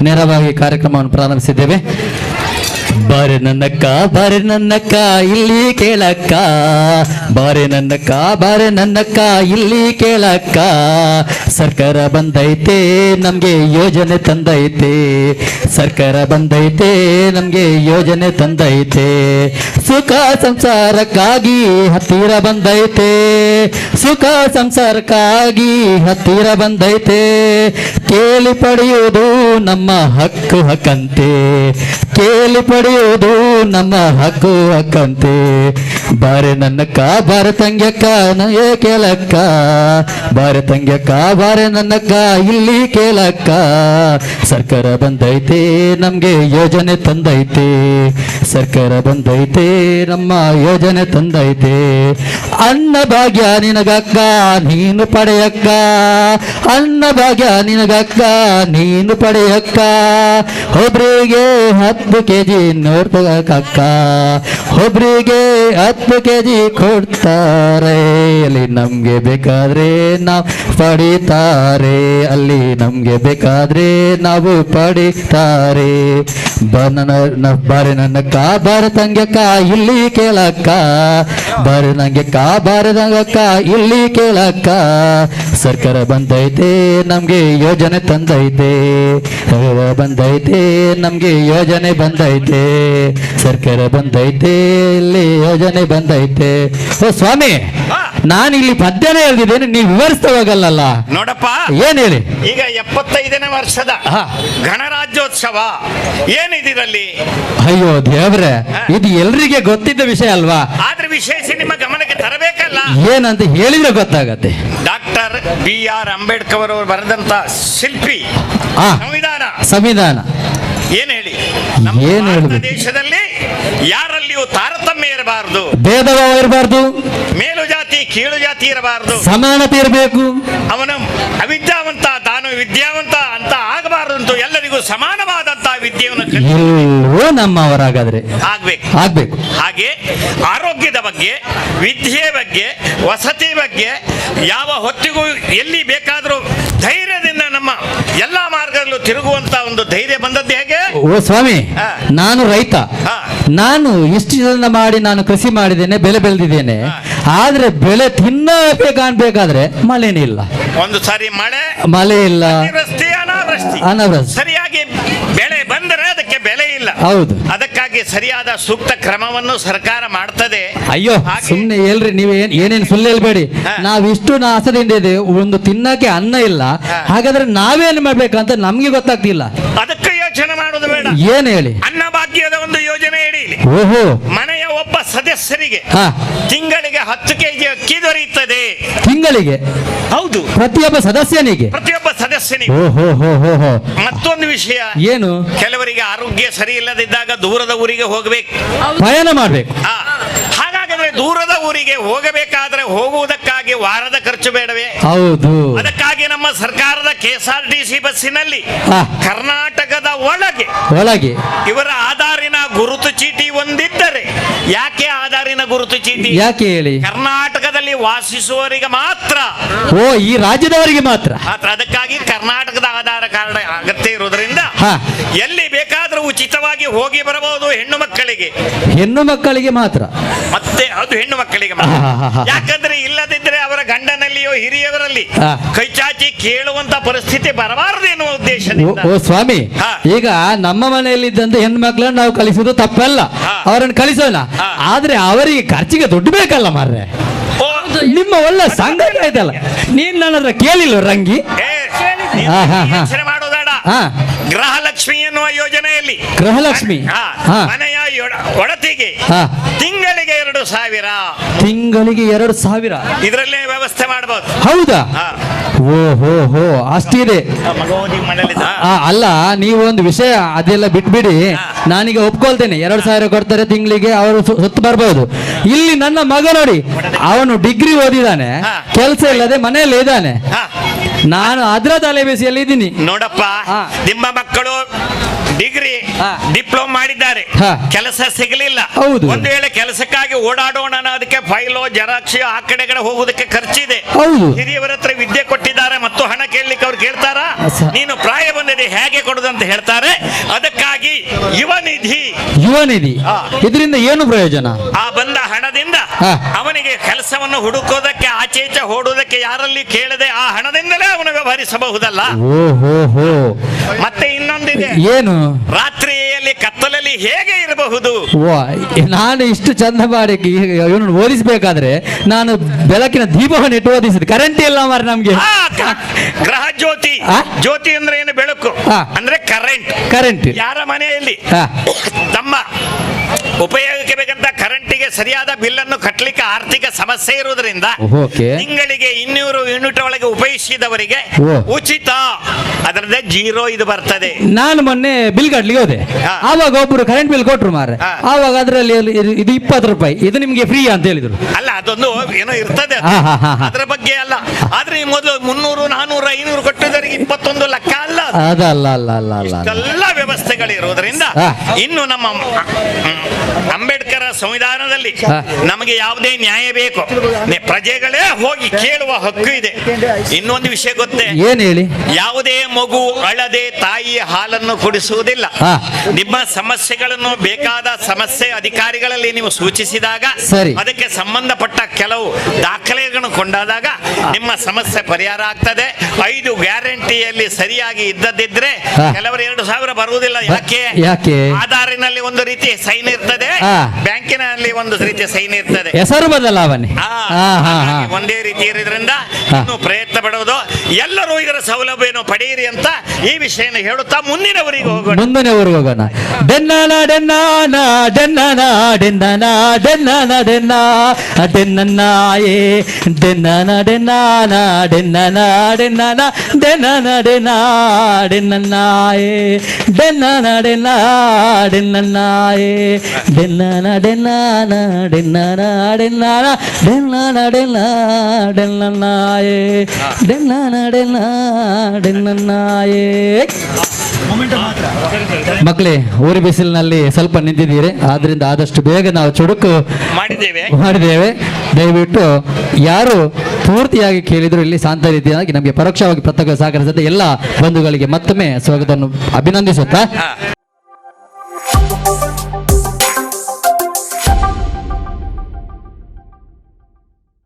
ನೇರವಾಗಿ ಕಾರ್ಯಕ್ರಮವನ್ನು ಪ್ರಾರಂಭಿಸಿದ್ದೇವೆ. ಬಾರೆ ನನ್ನಕ್ಕ ಬಾರೆ ನನ್ನಕ್ಕ ಇಲ್ಲಿ ಕೇಳಕ್ಕ. ಬಾರೆ ನನ್ನಕ್ಕ ಬಾರೆ ನನ್ನಕ್ಕ ಇಲ್ಲಿ ಕೇಳಕ್ಕ. ಸರ್ಕಾರ ಬಂದೈತೆ, ನಮ್ಗೆ ಯೋಜನೆ ತಂದೈತೆ. ಸರ್ಕಾರ ಬಂದೈತೆ, ನಮ್ಗೆ ಯೋಜನೆ ತಂದೈತೆ. ಸುಖ ಸಂಸಾರಕ್ಕಾಗಿ ಹತ್ತಿರ ಬಂದೈತೆ. ಸುಖ ಸಂಸಾರಕ್ಕಾಗಿ ಹತ್ತಿರ ಬಂದೈತೆ. ಕೇಳಿ ಪಡೆಯುವುದು ನಮ್ಮ ಹಕ್ಕು, ಹಕ್ಕಂತೆ. ಕೇಳಿ ಪಡೆಯುವುದು ನಮ್ಮ ಹಕ್ಕು ಹಕ್ಕಂತೆ. ಬಾರೆ ನನ್ನಕ್ಕ ಬಾರೆ ತಂಗ್ಯಕ್ಕ ನಯೇ ಕೇಳಕ್ಕ ಬಾರೆ ತಂಗ್ಯಕ್ಕ ಬಾರೆ ನನ್ನಕ್ಕ ಇಲ್ಲಿ ಕೇಳಕ್ಕ? ಸರ್ಕಾರ ಬಂದೈತೆ, ನಮ್ಗೆ ಯೋಜನೆ ತಂದೈತೆ. ಸರ್ಕಾರ ಬಂದೈತೆ, ನಮ್ಮ ಯೋಜನೆ ತಂದೈತೆ. ಅನ್ನ ಭಾಗ್ಯ ನಿನಗಕ್ಕ, ನೀನು ಪಡೆಯಕ್ಕ. ಅನ್ನ ಭಾಗ್ಯ ನಿನಗಕ್ಕ, ನೀನು ಪಡೆಯಕ್ಕ. ಒಬ್ರಿಗೆ ಹತ್ತು ಕೆ ಜಿ ನೋಡ್ತಕ್ಕ ಒಬ್ರಿಗೆ ಹತ್ತು ಕೆ ಜಿ ಕೊಡ್ತಾರೆ, ಅಲ್ಲಿ ನಮ್ಗೆ ಬೇಕಾದ್ರೆ ನಾವು ಪಡಿತಾರೆ. ಅಲ್ಲಿ ನಮ್ಗೆ ಬೇಕಾದ್ರೆ ನಾವು ಪಡಿತಾರೆ. ಬನ ಬಾರೆ ನನ್ನಕ್ಕ ಬಾರ ತಂಗ್ಯಕ್ಕ, ಇಲ್ಲಿ ಕೇಳಕ್ಕ. ಬಾರೆ ನಂಗೆ ಬಾರೆ ನಂಗಕ್ಕ ಇಲ್ಲಿ ಕೇಳಕ್ಕ. ಸರ್ಕಾರ ಬಂದೈತೆ, ನಮ್ಗೆ ಯೋಜನೆ ತಂದೈತೆ. ಬಂದೈತೆ, ನಮ್ಗೆ ಯೋಜನೆ ಬಂದೈತೆ. ಸರ್ಕಾರ ಬಂದೈತೆ, ಇಲ್ಲಿ ಯೋಜನೆ ಬಂದೈತೆ. ಓ ಸ್ವಾಮಿ. ನಾನು ಇಲ್ಲಿ ಪದ್ಯನೇ ಹೇಳ್ತಿದ್ದೇನೆ ನೀವು ವಿವರಿಸ್ತಾ ಹೋಗಲ್ಲ ನೋಡಪ್ಪ ಏನ್ ಹೇಳಿ? ಈಗ ಎಪ್ಪತ್ತೈದನೇ ವರ್ಷದ. ಗಣರಾಜ್ಯೋತ್ಸವ ಏನಿದಿರಲ್ಲಿ? ಅಯ್ಯೋ ದೇವ್ರೆ ಇದು ಎಲ್ರಿಗೆ ಗೊತ್ತಿದ್ದ ವಿಷಯ ಅಲ್ವಾ? ಆದ್ರೆ ವಿಶೇಷ ನಿಮ್ಮ ಗಮನಕ್ಕೆ ತರಬೇಕಲ್ಲ? ಏನಂತ ಹೇಳಿದ್ರೆ ಗೊತ್ತಾಗತ್ತೆ. ಡಾಕ್ಟರ್ ಬಿ ಆರ್ ಅಂಬೇಡ್ಕರ್ ಅವರು ಬರೆದಂತ ಶಿಲ್ಪಿ. ಸಂವಿಧಾನ. ಸಂವಿಧಾನ. ಏನ್ ಹೇಳಿ? ನಮ್ಮ ದೇಶದಲ್ಲಿ ಯಾರಲ್ಲಿಯೂ ತಾರತಮ್ಯ ಇರಬಾರದು. ಭೇದಭಾವ ಇರಬಾರದು. ಇರಬಾರ್ದು ಮೇಲು ಜಾತಿ ಕೀಳು ಜಾತಿ ಇರಬಾರದು. ಸಮಾನತೆ ಇರಬೇಕು ಅವನ ಅವಿದ್ಯಾವಂತ ತಾನು ವಿದ್ಯಾವಂತ ಅಂತ ಆಗಬಾರದು ಅಂತ ಎಲ್ಲರಿಗೂ ಸಮಾನವಾದಂತಹ ವಿದ್ಯೆಯನ್ನು ನಮ್ಮವರಾಗಾದ್ರೆ. ಆಗ್ಬೇಕು. ಆಗ್ಬೇಕು. ಹಾಗೆ ಆರೋಗ್ಯದ ಬಗ್ಗೆ ವಿದ್ಯೆ ಬಗ್ಗೆ ವಸತಿ ಬಗ್ಗೆ ಯಾವ ಹೊತ್ತಿಗೂ ಎಲ್ಲಿ ಬೇಕಾದರೂ ಧೈರ್ಯದಿಂದ ನಮ್ಮ ಎಲ್ಲಾ ಮಾರ್ಗದಲ್ಲೂ ತಿರುಗುವಂತ ಒಂದು ಧೈರ್ಯ ಬಂದದ್ದು ಹೇಗೆ? ಓ ಸ್ವಾಮಿ. ನಾನು ರೈತ. ನಾನು ಇಷ್ಟು ಜನ ಮಾಡಿ ನಾನು ಕೃಷಿ ಮಾಡಿದ್ದೇನೆ ಬೆಲೆ ಬೆಳೆದಿದ್ದೇನೆ. ಆದ್ರೆ ಬೆಳೆ ತಿನ್ನಬೇಕಾನ್ಬೇಕಾದ್ರೆ ಮಳೆನೇ ಇಲ್ಲ ಒಂದು ಸಾರಿ ಮಳೆ ಮಳೆ ಇಲ್ಲ ಅನಾವೃಷ್ಟಿ. ಅನಾವೃಷ್ಟಿ. ಸರಿಯಾಗಿ ಬೆಳೆ ಬಂದರೆ ಅದಕ್ಕೆ ಬೆಲೆ ಇಲ್ಲ. ಹೌದು. ಅದಕ್ಕಾಗಿ ಸರಿಯಾದ ಸೂಕ್ತ ಕ್ರಮವನ್ನು ಸರ್ಕಾರ ಮಾಡ್ತದೆ. ಅಯ್ಯೋ ಸುಮ್ಮನೆ ಸುಮ್ನೆ ಹೇಳ್ರಿ ನೀವು ಏನ್ ಏನೇನ್ ಸುಳ್ಳು ಹೇಳ್ಬೇಡಿ. ನಾವಿಷ್ಟು ನಾವ್ ಇಷ್ಟು ನಾಸದಿಂದ ಇದೆ ಒಂದು ತಿನ್ನಕ್ಕೆ ಅನ್ನ ಇಲ್ಲ. ಹಾಗಾದ್ರೆ ನಾವೇನ್ ಮಾಡ್ಬೇಕಂತ ನಮ್ಗೆ ಗೊತ್ತಾಗ್ತಿಲ್ಲ. ಅದಕ್ಕೆ ಯೋಚನೆ ಮಾಡೋದು ಬೇಡ. ಏನ್ ಹೇಳಿ? ಅನ್ನಭಾಗ್ಯದ ಒಂದು ಯೋಜನೆ ಹೇಳಿ ಓಹೋ. ಒಬ್ಬ ಸದಸ್ಯರಿಗೆ ತಿಂಗಳಿಗೆ ಹತ್ತು ಕೆಜಿ ಅಕ್ಕಿ ದೊರೆಯುತ್ತದೆ. ತಿಂಗಳಿಗೆ? ಹೌದು. ಪ್ರತಿಯೊಬ್ಬ ಸದಸ್ಯನಿಗೆ? ಪ್ರತಿಯೊಬ್ಬ ಸದಸ್ಯನಿಗೆ. ಮತ್ತೊಂದು ವಿಷಯ. ಏನು? ಕೆಲವರಿಗೆ ಆರೋಗ್ಯ ಸರಿ ಇಲ್ಲದಿದ್ದಾಗ ದೂರದ ಊರಿಗೆ ಹೋಗಬೇಕು. ಪ್ರಯಾಣ ಮಾಡಬೇಕು. ಹಾಗಾದ್ರೆ ದೂರದ ಊರಿಗೆ ಹೋಗಬೇಕಾದ್ರೆ ಹೋಗುವುದಕ್ಕಾಗಿ ವಾರದ ಖರ್ಚು ಬೇಡವೇ? ಹೌದು. ಅದಕ್ಕಾಗಿ ನಮ್ಮ ಸರ್ಕಾರದ K S R T C ಬಸ್ಸಿನಲ್ಲಿ. ಕರ್ನಾಟಕದ ಒಳಗೆ ಒಳಗೆ. ಇವರ ಆಧಾರಿನ ಗುರುತು ಚೀಟಿ ಒಂದಿದ್ದರೆ ಯಾಕೆ ಆಧಾರಿನ ಗುರುತು ಚೀಟಿ? ಯಾಕೆ ಹೇಳಿ? ಕರ್ನಾಟಕದಲ್ಲಿ ವಾಸಿಸುವವರಿಗೆ ಮಾತ್ರ. ಓ ಈ ರಾಜ್ಯದವರಿಗೆ ಮಾತ್ರ. ಮಾತ್ರ ಅದಕ್ಕಾಗಿ ಕರ್ನಾಟಕದ ಆಧಾರ ಕಾರ್ಡ್ ಅಗತ್ಯ ಇರುವುದರಿಂದ ಹಾ. ಎಲ್ಲಿ ಬೇಕಾದರೂ ಉಚಿತವಾಗಿ ಹೋಗಿ ಬರಬಹುದು ಹೆಣ್ಣು ಮಕ್ಕಳಿಗೆ. ಹೆಣ್ಣು ಮಕ್ಕಳಿಗೆ ಮಾತ್ರ. ಮತ್ತೆ ಅದು ಹೆಣ್ಣು ಮಕ್ಕಳಿಗೆ. ಮಾತ್ರ. ಯಾಕಂದ್ರೆ ಇಲ್ಲದಿದ್ರೆ ಅವರ ಗಂಡನಲ್ಲಿಯೋ ಹಿರಿಯವರಲ್ಲಿ ಹಾ. ಕೈ ಚಾಚಿ ಕೇಳುವಂತ ಪರಿಸ್ಥಿತಿ ಬರಬಾರದು ಎನ್ನುವ ಉದ್ದೇಶ ಉದ್ದೇಶದಿಂದ ಓ ಸ್ವಾಮಿ ಹಾ. ಈಗ ನಮ್ಮ ಮನೆಯಲ್ಲಿದ್ದಂತ ಹೆಣ್ಣು ಮಕ್ಕಳನ್ನ ನಾವು ಕಳಿಸುವುದು ತಪ್ಪಲ್ಲ ಹಾ. ಅವರನ್ನು ಕಳಿಸೋಣ ಹಾ. ಆದ್ರೆ ಅವರಿಗೆ ಖರ್ಚಿಗೆ ದುಡ್ಡು ಬೇಕಲ್ಲ ಮಾರ್ರೆ ಓ, ನಿಮ್ಮ ಒಳ್ಳೆ ಸಂಗತಿ ಆಯ್ತಲ್ಲ ನೀನ್ ನನ್ನ ಹತ್ರ ಕೇಳಿಲ್ವ ರಂಗಿ ಏ, ನೀನು ಹಾ, ಹಾ, ಹಾ. ಯೋಚನೆ ಮಾಡೋದಾಡ ಹಾ. ಗೃಹಲಕ್ಷ್ಮಿ ಎನ್ನುವ ಯೋಜನೆಯಲ್ಲಿ ಗೃಹಲಕ್ಷ್ಮಿ ಹಾ, ಹಾ. ಮನೆಯ ಒಡತಿಗೆ ತಿಂಗಳಿಗೆ ಎರಡು ಸಾವಿರ. ತಿಂಗಳಿಗೆ ಎರಡು ಸಾವಿರ. ಇದರಲ್ಲೇ ವ್ಯವಸ್ಥೆ ಮಾಡಬಹುದು ಹೌದಾ? ಓಹೋ ಓ ಹೋ ಹೋ ಅಷ್ಟಿದೆ ಅಲ್ಲ ನೀವು ಒಂದು ವಿಷಯ ಅದೆಲ್ಲ ಬಿಟ್ಬಿಡಿ. ನಾನೀಗ ಒಪ್ಕೊಳ್ತೇನೆ. ಎರಡು ಸಾವಿರ ಕೊಡ್ತಾರೆ ತಿಂಗಳಿಗೆ ಅವರು ಸುತ್ತ ಬರ್ಬೋದು. ಇಲ್ಲಿ ನನ್ನ ಮಗ ನೋಡಿ ಅವನು ಡಿಗ್ರಿ ಓದಿದಾನೆ. ಕೆಲಸ ಇಲ್ಲದೆ ಮನೆಯಲ್ಲಿ ಇದ್ದಾನೆ. ನಾನು ಅದ್ರ ತಲೆ ಬಿಸಿಯಲ್ಲಿ ಇದ್ದೀನಿ ನೋಡಪ್ಪ. ನಿಮ್ಮ ಮಕ್ಕಳು ಡಿಗ್ರಿ ಡಿಪ್ಲೊಮಾ ಮಾಡಿದ್ದಾರೆ. ಕೆಲಸ ಸಿಗಲಿಲ್ಲ. ಒಂದು ವೇಳೆ ಕೆಲಸಕ್ಕಾಗಿ ಓಡಾಡೋಣ ಅದಕ್ಕೆ ಫೈಲೋ ಜೆರಾಕ್ಸ್ ಆ ಕಡೆಗಡೆ ಹೋಗುವುದಕ್ಕೆ ಖರ್ಚಿದೆ. ಹಿರಿಯವರ ಹತ್ರ ವಿದ್ಯೆ ಕೊಟ್ಟಿದ್ದಾರೆ ಮತ್ತು ಹಣ ಕೇಳಲಿಕ್ಕೆ ಅವ್ರು ಕೇಳ್ತಾರ? ನೀನು ಪ್ರಾಯ ಬಂದಿದೆ ಹೇಗೆ ಕೊಡುದಂತ ಹೇಳ್ತಾರೆ. ಅದಕ್ಕಾಗಿ ಯುವ ನಿಧಿ. ಯುವ ನಿಧಿ. ಇದರಿಂದ ಏನು ಪ್ರಯೋಜನ? ಆ ಬಂದ ಹಣದಿಂದ ಅವನಿಗೆ ಕೆಲಸವನ್ನು ಹುಡುಕೋದಕ್ಕೆ ಆಚೆ ಈಚೆ ಯಾರಲ್ಲಿ ಕೇಳದೆ ಆ ಹಣದಿಂದಲೇ ಅವನು ವ್ಯವಹರಿಸಬಹುದಲ್ಲ ಮತ್ತೆ ಇನ್ನೊಂದಿದೆ ಏನು? ರಾತ್ರಿಯಲ್ಲಿ ಕತ್ತಲಲ್ಲಿ ಹೇಗೆ ಇರಬಹುದು? ನಾನು ಇಷ್ಟು ಚಂದ ಮಾಡಿ ಓದಿಸ್ಬೇಕಾದ್ರೆ ನಾನು ಬೆಳಕಿನ ದೀಪವನ್ನು ಇಟ್ಟು ಓದಿಸಿದೆ. ಕರೆಂಟ್ ಇಲ್ಲ ಮಾರ ನಮ್ಗೆ. ಗ್ರಹ ಜ್ಯೋತಿ? ಜ್ಯೋತಿ ಅಂದ್ರೆ ಏನು? ಬೆಳಕು. ಅಂದ್ರೆ ಕರೆಂಟ್ ಕರೆಂಟ್ ಯಾರ ಮನೆಯಲ್ಲಿ. ತಮ್ಮ. ಉಪಯೋಗಕ್ಕೆ ಬೇಕಂತ ಕರೆಂಟಿಗೆ ಸರಿಯಾದ ಬಿಲ್ ಅನ್ನು ಕಟ್ಟಲಿಕ್ಕೆ ಆರ್ಥಿಕ ಸಮಸ್ಯೆ ಇರುವುದರಿಂದ ಓಕೆ ತಿಂಗಳಿಗೆ ಇನ್ನೂರು ಯೂನಿಟ್ ಒಳಗೆ ಉಪಯೋಗಿಸಿದವರಿಗೆ ಓ. ಉಚಿತ ಅದರದ್ದೇ ಜೀರೋ ಇದು ಬರ್ತದೆ ನಾನು ಮೊನ್ನೆ ಬಿಲ್ ಕಟ್ಲಿಕ್ಕೆ ಹೋದೆ ಹಾ. ಆವಾಗ ಒಬ್ರು ಕರೆಂಟ್ ಬಿಲ್ ಕೊಟ್ರು ಮಾರ ಹಾ. ಆವಾಗ ಅದರಲ್ಲಿ ಇದು ಇಪ್ಪತ್ತು ರೂಪಾಯಿ ಇದು ನಿಮ್ಗೆ ಫ್ರೀ ಅಂತ ಹೇಳಿದ್ರು ಅಲ್ಲ ಅದೊಂದು ಏನೋ ಇರ್ತದೆ ಅದು. ಹಾ, ಹಾ, ಹಾ, ಹಾ. ಅದರ ಬಗ್ಗೆ ಅಲ್ಲ ಆದ್ರೆ ಈ ಮೊದಲು ಮುನ್ನೂರು ನಾನೂರು ಐನೂರು ಕೊಟ್ಟಿದ್ದವರಿಗೆ ಇಪ್ಪತ್ತೊಂದು ಲಕ್ಷ ಅಲ್ಲ ಅದು. ಅದಲ್ಲ ಅಲ್ಲ ಅಲ್ಲ ಅಲ್ಲ ವ್ಯವಸ್ಥೆಗಳಿರುವುದರಿಂದ ಇನ್ನು ನಮ್ಮ ಅಂಬೇಡ್ಕರ್ ಸಂವಿಧಾನದಲ್ಲಿ ನಮಗೆ ಯಾವುದೇ ನ್ಯಾಯ ಬೇಕು. ಪ್ರಜೆಗಳೇ ಹೋಗಿ ಕೇಳುವ ಹಕ್ಕು ಇದೆ. ಇನ್ನೊಂದು ವಿಷಯ ಗೊತ್ತೇ? ಏನ್ ಹೇಳಿ? ಯಾವುದೇ ಮಗು ಅಳದೆ ತಾಯಿಯ ಹಾಲನ್ನು ಕುಡಿಸುವುದಿಲ್ಲ. ನಿಮ್ಮ ಸಮಸ್ಯೆಗಳನ್ನು ಬೇಕಾದ ಸಮಸ್ಯೆ ಅಧಿಕಾರಿಗಳಲ್ಲಿ ನೀವು ಸೂಚಿಸಿದಾಗ ಅದಕ್ಕೆ ಸಂಬಂಧಪಟ್ಟ ಕೆಲವು ದಾಖಲೆಗಳನ್ನು ಕೊಂಡಾದಾಗ ನಿಮ್ಮ ಸಮಸ್ಯೆ ಪರಿಹಾರ ಆಗ್ತದೆ. ಐದು ಗ್ಯಾರಂಟಿಯಲ್ಲಿ ಸರಿಯಾಗಿ ಇದ್ದದಿದ್ರೆ. ಕೆಲವರು ಎರಡು ಸಾವಿರ ಬರುವುದಿಲ್ಲ. ಯಾಕೆ? ಆಧಾರಿನಲ್ಲಿ ಒಂದು ರೀತಿ ಸೈನ್ ಇರ್ತದೆ. ಬ್ಯಾಂಕಿನಲ್ಲಿ ಒಂದು ರೀತಿಯ ಸೈನ್ ಇರ್ತದೆ. ಹೆಸರು ಬದಲಾವಣೆ ಆ, ಹಾ ಹಾ ಹಾ ಹಾಗಾಗಿ ಒಂದೇ ರೀತಿ ಇರೋದ್ರಿಂದ. ಇನ್ನು ಪ್ರಯತ್ನ ಪಡುವುದು ಎಲ್ಲರೂ ಇದರ ಸೌಲಭ್ಯವನ್ನು ಪಡೆಯಿರಿ ಅಂತ ಈ ವಿಷಯನ ಹೇಳುತ್ತಾ ಮುಂದಿನವರಿಗೆ ಹೋಗೋಣ ಮುಂದಿನ ಊರಿಗೆ ಹೋಗೋಣ ಡೆನ್ನಾನ ಡೆನ್ನಾನ ಡೆನ್ನಾನ ಡೆನ್ನಾನ ಡೆನ್ನಾನ ಡೆನ್ನ ಡೆನ್ನ ಏ ಡೆನ್ನಾನ ಡೆನ್ನಾನ ಡೆನ್ನಾನ ಡೆನ್ನಾನ ಡೆನ್ನಾನ ಡೆನ್ನ ಡೆನ್ನ ಏ ಡೆನ್ನಾನ ಡೆನ್ನ ಡೆನ್ನ ಏ ಡೆನ್ನಾನ ಡೆನ್ನಾನ ಡೆನ್ನಾನ ಡೆನ್ನಾನ ಡೆನ್ನಾನ ಡೆನ್ನ ಡೆನ್ನ ಏ ಡೆನ್ನಾನ ಏ ಮಕ್ಕಳೇ ಊರಿ ಬಿಸಿಲಿನಲ್ಲಿ ಸ್ವಲ್ಪ ನಿಂತಿದ್ದೀರಿ. ಆದ್ರಿಂದ ಆದಷ್ಟು ಬೇಗ ನಾವು ಚುಡುಕು ಮಾಡಿದ್ದೇವೆ. ಮಾಡಿದ್ದೇವೆ. ದಯವಿಟ್ಟು ಯಾರು ಪೂರ್ತಿಯಾಗಿ ಕೇಳಿದ್ರು ಇಲ್ಲಿ ಶಾಂತ ರೀತಿಯಾಗಿ ನಮಗೆ ಪರೋಕ್ಷವಾಗಿ ಪ್ರತ್ಯೇಕ ಸಹಕರಿಸಿದ ಎಲ್ಲ ಬಂಧುಗಳಿಗೆ ಮತ್ತೊಮ್ಮೆ ಸ್ವಾಗತವನ್ನು ಅಭಿನಂದಿಸುತ್ತಾ.